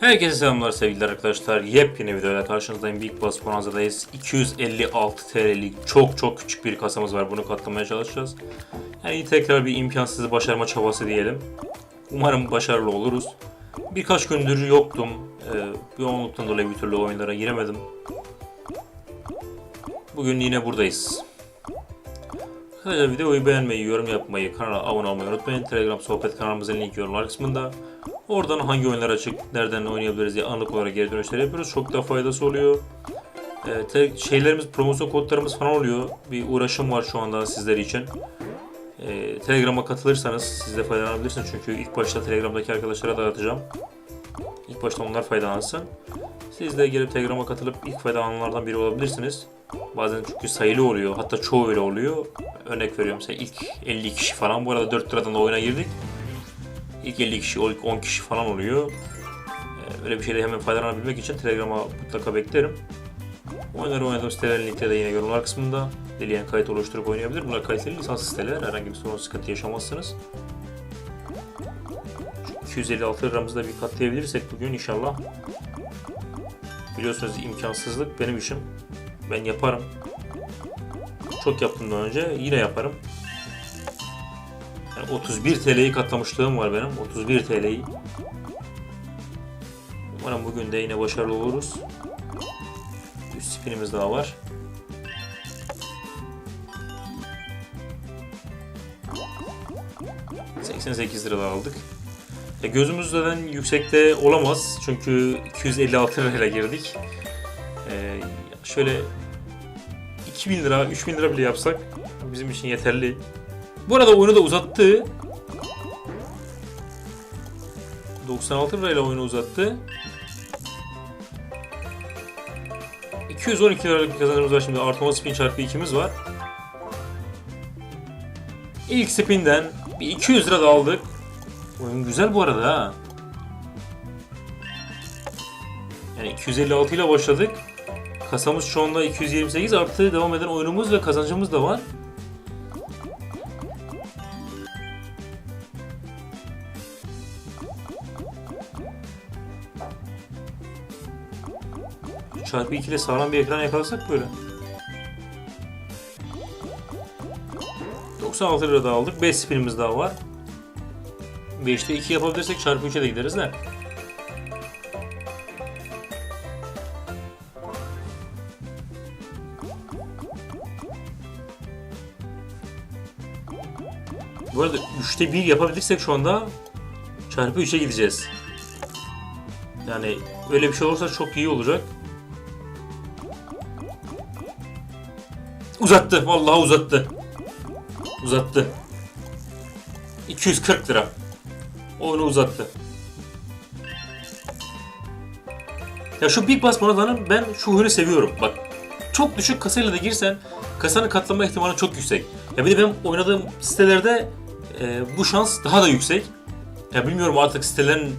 Herkese selamlar sevgili arkadaşlar. Yepyeni videoyla karşınızdayım. Big Boss Bonanza'dayız. 256 TL'lik çok çok küçük bir kasamız var. Bunu katlamaya çalışacağız. Yani tekrar bir imkansızı başarma çabası diyelim. Umarım başarılı oluruz. Birkaç gündür yoktum. Ee, yoğunluktan dolayı bir türlü oyunlara giremedim. Bugün yine buradayız. Arkadaşlar videoyu beğenmeyi, yorum yapmayı, kanala abone olmayı unutmayın. Telegram sohbet kanalımızın linki yorumlar kısmında. Oradan hangi oyunlar açık, nereden oynayabiliriz diye anlık olarak geri dönüşler yapıyoruz. Çok da faydası oluyor. Ee, şeylerimiz, promosyon kodlarımız falan oluyor. Bir uğraşım var şu anda sizler için. Ee, Telegram'a katılırsanız siz de faydalanabilirsiniz. Çünkü ilk başta Telegram'daki arkadaşlara dağıtacağım. İlk başta onlar faydalansın. Siz de gelip Telegram'a katılıp ilk faydalananlardan biri olabilirsiniz. Bazen çünkü sayılı oluyor. Hatta çoğu öyle oluyor. Örnek veriyorum mesela ilk 50 kişi falan. Bu arada 4 liradan da oyuna girdik. İlk 50 kişi, ilk 10 kişi falan oluyor. Ee, Öyle bir şeyde hemen faydalanabilmek için Telegram'a mutlaka beklerim. Oyunları oynadığım sitelerin linkleri de yine yorumlar kısmında. Dileyen kayıt oluşturup oynayabilir. Bunlar kaliteli lisanslı siteler. Herhangi bir sorun sıkıntı yaşamazsınız. Şu 256 liramızı da bir katlayabilirsek bugün inşallah. Biliyorsunuz imkansızlık benim işim. Ben yaparım. Çok yaptım daha önce. Yine yaparım. Yani 31 TL'yi katlamışlığım var benim. 31 TL'yi. Umarım bugün de yine başarılı oluruz. Üst spinimiz daha var. ...88 lira aldık. E gözümüz zaten yüksekte olamaz. Çünkü 256 lirayla girdik. E, şöyle 2000 lira, 3000 lira bile yapsak bizim için yeterli. Bu arada oyunu da uzattı. 96 lirayla oyunu uzattı. 212 liralık bir kazancımız var şimdi. Artı 10 spin çarpı 2'miz var. İlk spinden bir 200 lira da aldık. Oyun güzel bu arada ha. Yani 256 ile başladık. Kasamız şu anda 228 artı devam eden oyunumuz ve kazancımız da var. Çarpı 2 ile sağlam bir ekran yakalasak böyle. 96 lira daha aldık. 5 spinimiz daha var. 5'te 2 yapabilirsek çarpı 3'e de gideriz de. Bu arada 3'te 1 yapabilirsek şu anda çarpı 3'e gideceğiz. Yani öyle bir şey olursa çok iyi olacak. Uzattı. Vallahi uzattı. Uzattı. 240 lira. Oyunu uzattı. Ya şu Big Bass Bonanza'nın ben şu huyunu seviyorum. Bak çok düşük kasayla da girsen kasanın katlama ihtimali çok yüksek. Ya bir de benim oynadığım sitelerde e, bu şans daha da yüksek. Ya bilmiyorum artık sitelerin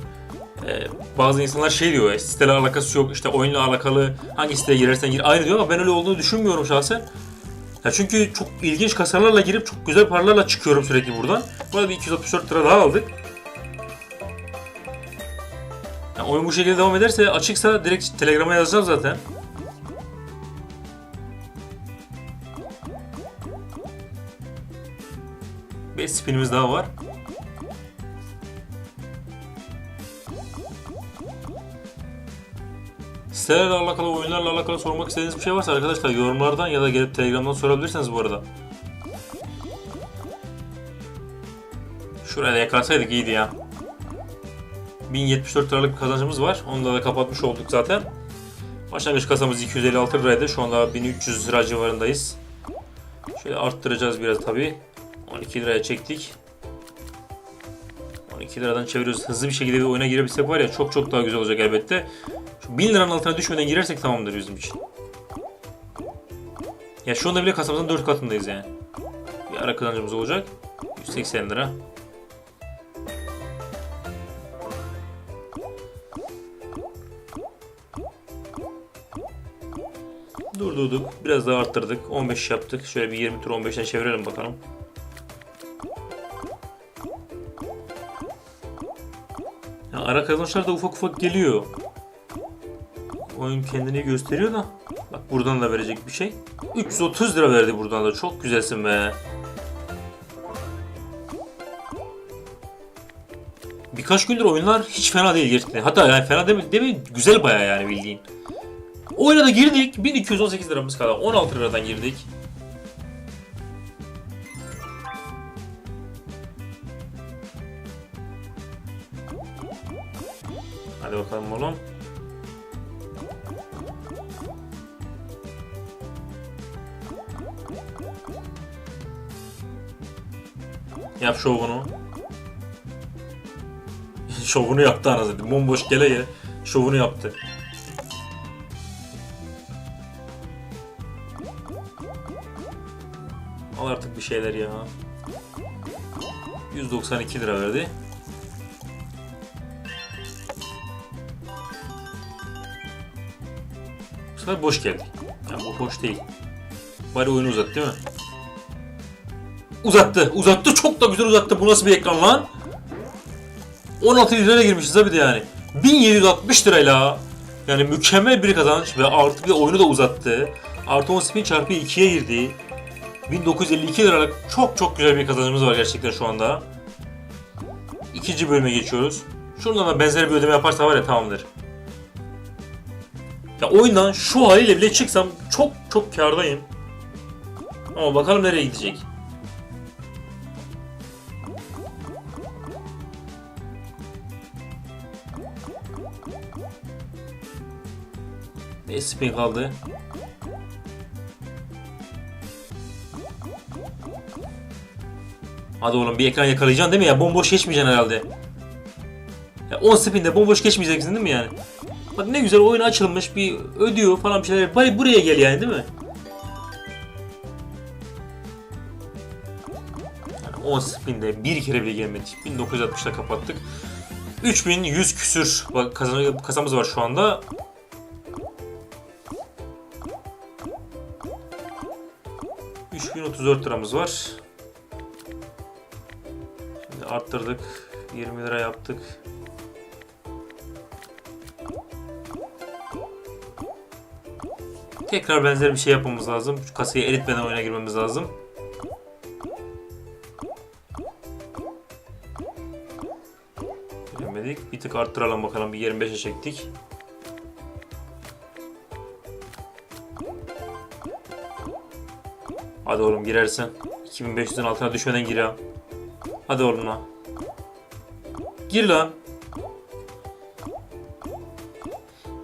e, bazı insanlar şey diyor ya siteler alakası yok işte oyunla alakalı hangi siteye girersen gir aynı diyor ama ben öyle olduğunu düşünmüyorum şahsen. Ya çünkü çok ilginç kasalarla girip çok güzel paralarla çıkıyorum sürekli buradan. Bu arada bir 264 lira daha aldık. Ya oyun bu şekilde devam ederse açıksa direkt Telegram'a yazacağım zaten. Beş spinimiz daha var. Sitelerle alakalı, oyunlarla alakalı sormak istediğiniz bir şey varsa arkadaşlar yorumlardan ya da gelip Telegram'dan sorabilirsiniz bu arada. Şuraya da yakalasaydık iyiydi ya. 1074 liralık bir kazancımız var. Onu da, kapatmış olduk zaten. Başlangıç kasamız 256 liraydı. Şu anda 1300 lira civarındayız. Şöyle arttıracağız biraz tabi. 12 liraya çektik. 12 liradan çeviriyoruz. Hızlı bir şekilde bir oyuna girebilsek var ya çok çok daha güzel olacak elbette. Şu 1000 liranın altına düşmeden girersek tamamdır bizim için. Ya şu anda bile kasamızın 4 katındayız yani. Bir ara kazancımız olacak. 180 lira. Durdurduk. Biraz daha arttırdık. 15 yaptık. Şöyle bir 20 tur 15'ten çevirelim bakalım. Ya ara kazançlar da ufak ufak geliyor. Oyun kendini gösteriyor da. Bak buradan da verecek bir şey. 330 lira verdi buradan da. Çok güzelsin be. Birkaç gündür oyunlar hiç fena değil gerçekten. Hatta yani fena deme, deme güzel bayağı yani bildiğin. Oyuna da girdik. 1218 liramız kaldı. 16 liradan girdik. Yap şovunu. şovunu yaptı anasını. Bomboş gele gele şovunu yaptı. Al artık bir şeyler ya. 192 lira verdi. Bu sefer boş geldi. Yani bu hoş değil. Bari oyunu uzat değil mi? Uzattı. Uzattı. Çok da güzel uzattı. Bu nasıl bir ekran lan? 16 liraya girmişiz abi de yani. 1760 lirayla yani mükemmel bir kazanç ve artı bir oyunu da uzattı. Artı 10 spin çarpı 2'ye girdi. 1952 liralık çok çok güzel bir kazancımız var gerçekten şu anda. İkinci bölüme geçiyoruz. Şuradan da benzer bir ödeme yaparsa var ya tamamdır. Ya oyundan şu haliyle bile çıksam çok çok kardayım. Ama bakalım nereye gidecek. Ne spin kaldı? Hadi oğlum bir ekran yakalayacaksın değil mi ya? Bomboş geçmeyeceksin herhalde. Ya 10 spinde bomboş geçmeyeceksin değil mi yani? Bak ne güzel oyun açılmış bir ödüyor falan bir şeyler. Bari buraya gel yani değil mi? Yani 10 spinde bir kere bile gelmedik. 1960'da kapattık. 3100 küsür kasamız var şu anda. ...3034 liramız var. Şimdi arttırdık. 20 lira yaptık. Tekrar benzer bir şey yapmamız lazım. Şu kasayı eritmeden oyuna girmemiz lazım. Tık arttıralım bakalım. Bir 25'e çektik. Hadi oğlum girersen. 2500'ün altına düşmeden gir ya. Hadi oğlum lan. Gir lan.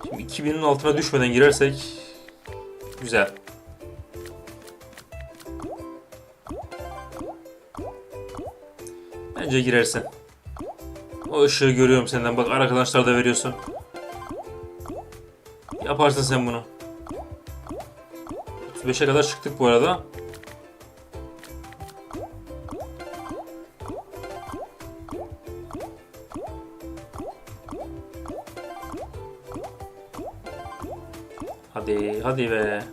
Şimdi 2000'in altına düşmeden girersek güzel. Bence girersin. O ışığı görüyorum senden. Bak arkadaşlar da veriyorsun. Yaparsın sen bunu. 35'e kadar çıktık bu arada. Hadi, hadi be.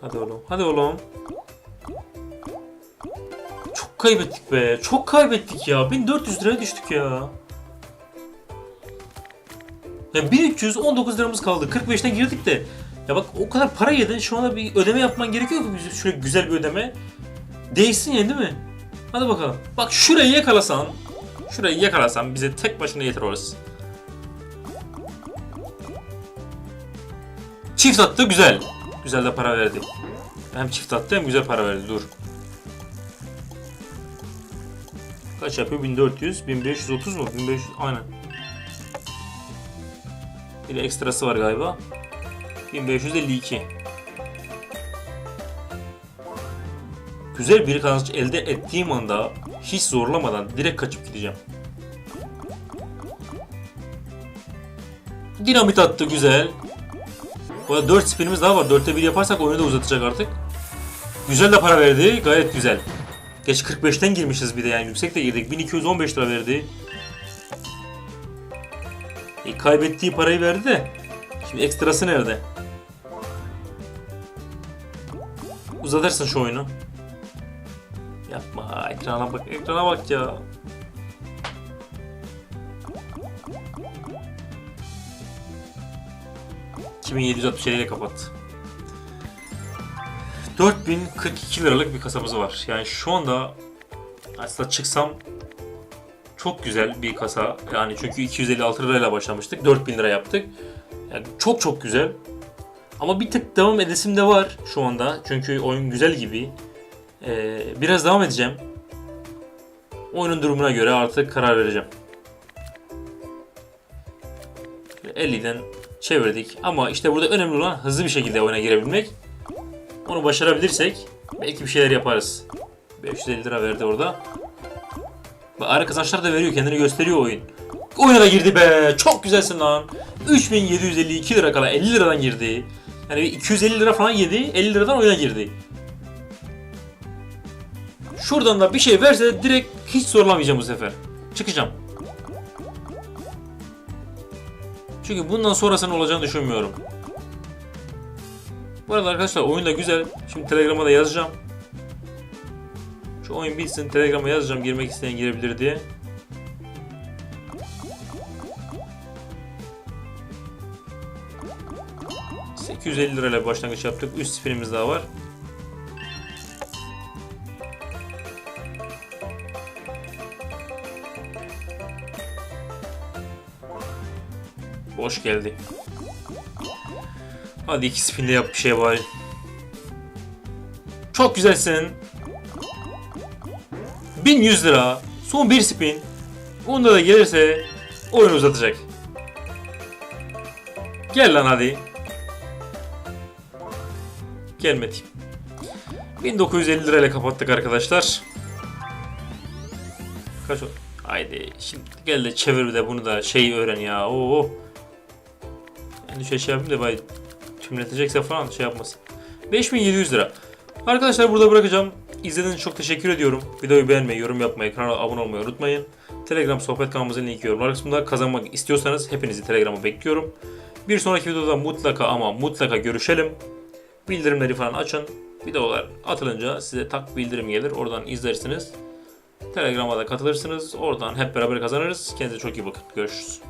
Hadi oğlum, hadi oğlum. Çok kaybettik be, çok kaybettik ya. 1400 liraya düştük ya. Ya 1319 liramız kaldı. 45'ten girdik de. Ya bak o kadar para yedin. Şu anda bir ödeme yapman gerekiyor ki şöyle güzel bir ödeme. Değişsin yani değil mi? Hadi bakalım. Bak şurayı yakalasan. Şurayı yakalasan bize tek başına yeter orası. Çift attı güzel. Güzel de para verdi. Hem çift attı hem güzel para verdi. Dur. Kaç yapıyor? 1400, 1530 mu? 1500 aynen. Bir de ekstrası var galiba. 1552. Güzel bir kazanç elde ettiğim anda hiç zorlamadan direkt kaçıp gideceğim. Dinamit attı güzel. Bu arada 4 spinimiz daha var. 4'te 1 yaparsak oyunu da uzatacak artık. Güzel de para verdi. Gayet güzel. Geç 45'ten girmişiz bir de yani yüksek de girdik. 1215 lira verdi. E, kaybettiği parayı verdi de. Şimdi ekstrası nerede? Uzatırsın şu oyunu. Yapma. Ekrana bak. Ekrana bak ya. ...2767 ile kapattı. 4042 liralık bir kasamız var. Yani şu anda aslında çıksam çok güzel bir kasa. Yani çünkü 256 lirayla başlamıştık. 4000 lira yaptık. Yani çok çok güzel. Ama bir tık devam edesim de var şu anda. Çünkü oyun güzel gibi. Ee, biraz devam edeceğim. Oyunun durumuna göre artık karar vereceğim. 50'den çevirdik. Ama işte burada önemli olan hızlı bir şekilde oyuna girebilmek. Onu başarabilirsek belki bir şeyler yaparız. 550 lira verdi orada. Bak ara kazançlar da veriyor kendini gösteriyor oyun. Oyuna da girdi be. Çok güzelsin lan. 3752 lira kala 50 liradan girdi. Yani bir 250 lira falan yedi. 50 liradan oyuna girdi. Şuradan da bir şey verse direkt hiç zorlamayacağım bu sefer. Çıkacağım. Çünkü bundan sonrasının olacağını düşünmüyorum. Bu arada arkadaşlar oyun da güzel. Şimdi Telegram'a da yazacağım. Şu oyun bitsin Telegram'a yazacağım girmek isteyen girebilir diye. ...850 lirayla başlangıç yaptık. 3 spinimiz daha var. Boş geldi. Hadi iki spinde yap bir şey bari. Çok güzelsin. 1100 lira. Son bir spin. Bunda da gelirse oyun uzatacak. Gel lan hadi. Gelmedi. 1950 lirayla kapattık arkadaşlar. Kaç o? Haydi şimdi gel de çevir de bunu da şey öğren ya. Oo. Yani şey şey yapayım da bari tümletecekse falan şey yapmasın. 5700 lira. Arkadaşlar burada bırakacağım. İzlediğiniz için çok teşekkür ediyorum. Videoyu beğenmeyi, yorum yapmayı, kanala abone olmayı unutmayın. Telegram sohbet kanalımızın linki yorumlar kısmında. Kazanmak istiyorsanız hepinizi Telegram'a bekliyorum. Bir sonraki videoda mutlaka ama mutlaka görüşelim. Bildirimleri falan açın. Videolar atılınca size tak bildirim gelir. Oradan izlersiniz. Telegram'a da katılırsınız. Oradan hep beraber kazanırız. Kendinize çok iyi bakın. Görüşürüz.